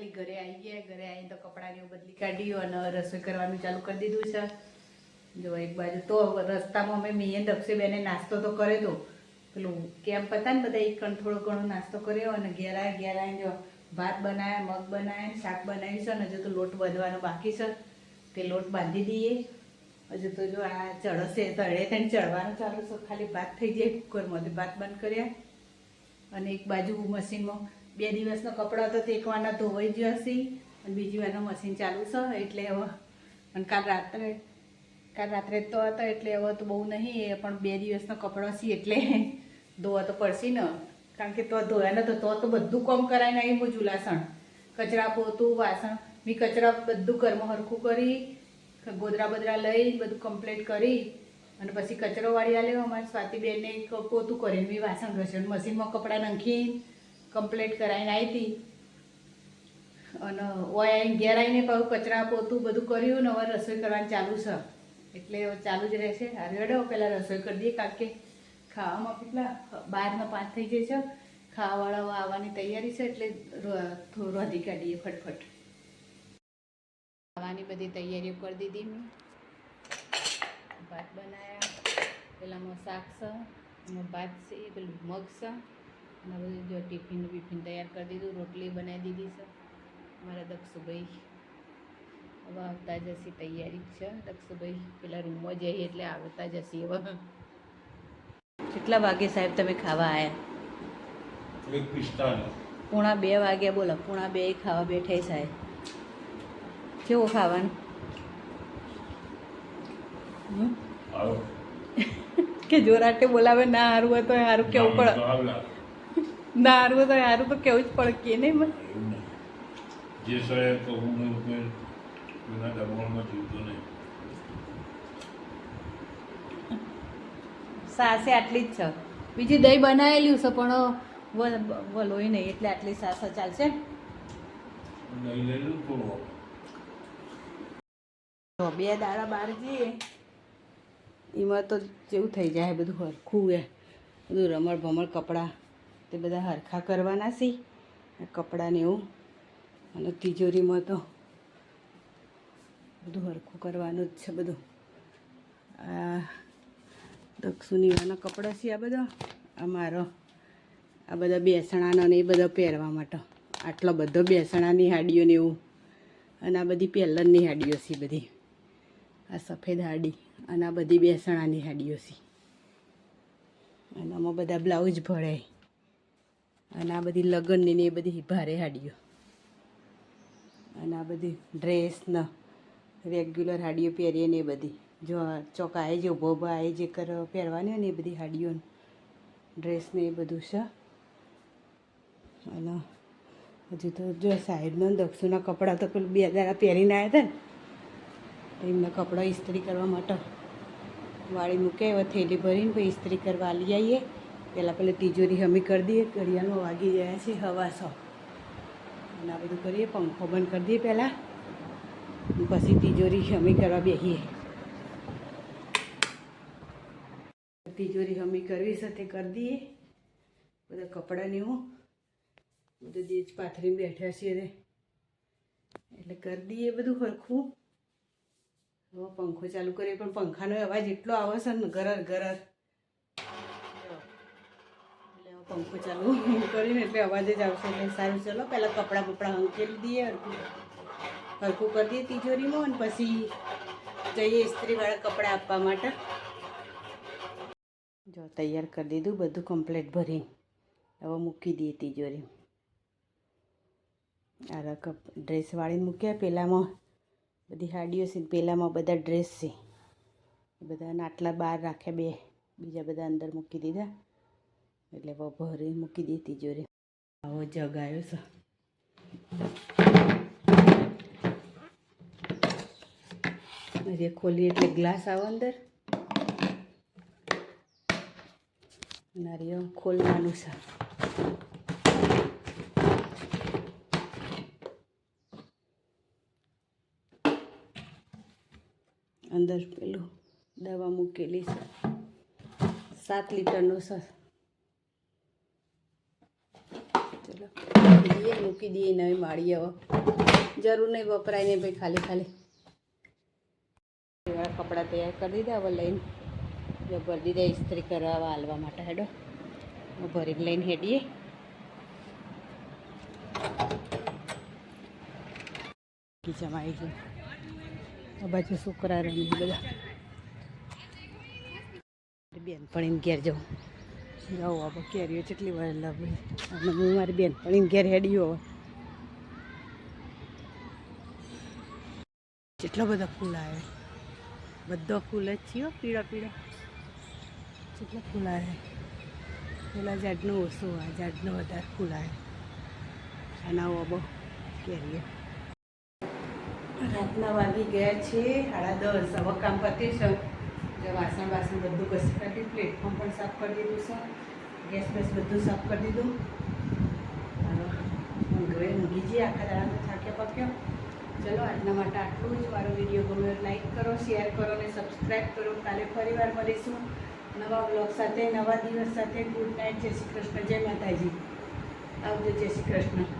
Finally ઘરે આવી ગયા, ઘરે આવીને તો કપડાની બદલી કાઢ્યું અને રસોઈ કરવાનું ચાલુ કરી દીધું છે. જો એક બાજુ તો રસ્તામાં અમે મીએ દક્ષીબેને નાસ્તો તો કર્યો તો. પેલું કેમ પતા ને બધા એક થોડો ઘણો નાસ્તો કર્યો અને ઘેર આવ્યા ઘેર આવીને જો ભાત બનાવ્યા મગ બનાવ્યા શાક બનાવ્યું છે અને હજુ તો લોટ બાંધવાનો બાકી છે. તે લોટ બાંધી દઈએ. હજુ તો જો આ ચડશે, તો અડે થઈને ચડવાનું ચાલુ છે. ખાલી ભાત થઈ જાય, કુકરમાંથી ભાત બંધ કર્યા. અને એક બાજુ મશીનમાં બે દિવસનો કપડાં તે એક વારના ધોવાઈ જશે અને બીજી વારનું મશીન ચાલુ છે, એટલે હવે અને કાલ રાત્રે કાલ રાત્રે તો હતો, એટલે હવે તો બહુ નહીં, એ પણ બે દિવસનો કપડો છે, એટલે ધોવા તો પડશે ને. કારણ કે તો ધોયા ને તો તો બધું કામ કરાય નહીં હું જુલાસણ. કચરા પોતું, વાસણ, મેં કચરા બધું ઘરમાં હરખું કરી, ગોદરા બદરા લઈ, બધું કમ્પ્લીટ કરી, અને પછી કચરો વાળી લેવા અમારી સ્વાતિબેનને પોતું કરીને મેં વાસણ ઘસ્યું મશીનમાં કપડાં નાખી કમ્પ્લીટ કરાવીને આવી હતી અને ઓય આવીને ઘેર આવીને પાછું કચરા પોતું બધું કર્યું ને હવે રસોઈ કરવાની ચાલુ છે. એટલે ચાલુ જ રહેશે. હારે પહેલાં રસોઈ કરી દઈએ કારણ કે ખાવામાં કેટલા? બારનો પાંચ થઈ જાય છે. ખાવાવાળાઓ આવવાની તૈયારી છે એટલે રોધી કાઢીએ ફટફટ. ખાવાની બધી તૈયારીઓ કરી દીધી મેં. ભાત બનાવ્યા પેલામાં શાક છે ભાત છે, પેલું મગ છે. અને બધું જો ટિફિન બિફિન તૈયાર કરી દીધું રોટલી બનાવી દીધી છે. મારા દક્ષુભાઈ હવે આવતા જશી તૈયારી છે. દક્ષુભાઈ પેલા રૂમમાં જઈએ એટલે આવતા જશી હવે. કેટલા વાગે સાહેબ તમે ખાવા આવ્યા પૂણા બે વાગ્યા બોલો. પૂણા બે ખાવા બેઠે સાહેબ. કેવું ખાવાનું? કે જોરાટે બોલાવે ના સારું હોય તો સારું કેવું પડે. ના હારું તો હારું તો કેવું જ પડે કે નહીં મને જે સળે તો હું એના દબાણમાં જીવતો નહીં. સાસે આટલી જ છે. બીજી દહીં બનાવેલું છે પણ વલ- વલોય નહીં એટલે આટલી સાસ ચાલશે. બે દાડા બહાર જઈએ. એમાં તો જેવું થઈ જાય બધું હરખું એ. બધું રમણ ભમણ કપડાં. તે બધા હરખા કરવાના છે કપડાને એવું. અને તિજોરીમાં તો બધું હરખું કરવાનું જ છે બધું. આ દક્ષુનીવાના કપડાં છે આ બધા? આ મારો, આ બધા બેસણાનો ને એ બધા પહેરવા માટે. આટલો બધો બેસણાની હાડીઓ ને એવું. અને આ બધી પહેલનની હાડીઓ છે બધી. આ સફેદ હાડી અને આ બધી બેસણાની હાડીઓ છે અને આમાં બધા બ્લાઉઝ ભરાય અને આ બધી લગ્નની ને એ બધી ભારે હાડીઓ. અને આ બધી ડ્રેસ ને રેગ્યુલર હાડીઓ પહેરીએ ને એ બધી. જો ચોકાએ જે ઊભો ઊભો આવે જે કર, પહેરવાની હોય ને એ બધી હાડીઓ ડ્રેસ ને એ બધું છે અને હજુ તો જો સાહેબના દક્ષુના કપડાં તો પેલું બે દાડા પહેરીને આવ્યા હતા ને એમના કપડાં ઇસ્ત્રી કરવા માટે વાળી મૂકે એવા થેલી ભરીને પછી ઇસ્ત્રી કરવા લઈ આવીએ પહેલાં પહેલાં તિજોરી હમી કરી દઈએ ઘડિયાળમાં વાગી ગયા છે હવા સો. અને આ બધું કરીએ, પંખો બંધ કરી દઈએ પહેલાં. પછી તિજોરી હમી કરવા બેસીએ તિજોરી હમી કરવી તે કરી દઈએ. બધા કપડાની હું બધું દેજ પાથરીને બેઠા છીએ એટલે કરી દઈએ બધું સરખું. હવે પંખો ચાલુ કરીએ, પણ પંખાનો અવાજ એટલો આવે છે ને ગરર ગરર એટલે હવે પંખો ચાલુ કરીને એટલે અવાજ જ આવશે એટલે સારું, ચલો, પહેલાં કપડાં બપડા હંકેલી દઈએ, હરખું. હરખું કરી દઈએ તિજોરીમાં અને પછી જઈએ ઇસ્ત્રીવાળા કપડાં આપવા માટે. જો, તૈયાર કરી દીધું, બધું કમ્પ્લીટ ભરી હવે મૂકી દઈએ તિજોરી. આ રકમ ડ્રેસ વાળીને મૂક્યા પહેલાંમાં બધી હાડીઓ છે ને, પેલામાં બધા ડ્રેસ છે. બધાને આટલા બહાર રાખ્યા, બે, બીજા બધા અંદર મૂકી દીધા. એટલે ભરી મૂકી દેતી જોરે. આવો જગ આવ્યો છે. હજી ખોલી એટલે ગ્લાસ આવો અંદર. નારિયેળ ખોલવાનું છે. અંદર પેલું દવા મૂકેલી છે. સાત લીટરનો છે. ચલો. દઈએ મૂકી દઈએ, નવી માળી હવે. જરૂર નહીં વપરાય નહીં ભાઈ, ખાલી ખાલી. એવા કપડાં તૈયાર કરી દીધા, હવે લઈને જો ભરી દીધા, ઇસ્ત્રી કરવા હાલવા માટે હેડો. ભરીને લઈને હેડીએ. કિચનમાં આવી ગયું આ બાજુ છોકરા રમી બધા. બેનપણીને ઘેર જાઉં જાઉં હવે કેરીઓ કેટલી વાર લાવી અને હું મારી બેનપણીને ઘેર હેડ્યો હોય કેટલા બધા ફૂલ આવે બધા ફૂલ જ છે પીળા પીળા. કેટલા ફૂલ આવે પેલા ઝાડનું ઓછું આ ઝાડનું વધારે ફૂલ આવે અને આવો બહુ કેરીઓ. રાતના વાગી ગયા છે સાડા દસ, હવે કામ પતી છે. જે વાસણ વાસણ બધું ઘસી કાઢ્યું પ્લેટફોર્મ પણ સાફ કરી દીધું છે. ગેસ બેસ બધું સાફ કરી દીધું. ઊંઘવે ઊંઘી જઈએ આખા દાડાનો થાક્યો પક્યા. ચલો, આજના માટે આટલું જ. મારો વીડિયો ગમે લાઈક કરો શેર કરો અને સબસ્ક્રાઈબ કરો. કાલે ફરીવાર મળીશું નવા બ્લોગ સાથે, નવા દિવસ સાથે. ગુડ નાઇટ જય શ્રી કૃષ્ણ, જય માતાજી. આવજો, જય શ્રી કૃષ્ણ.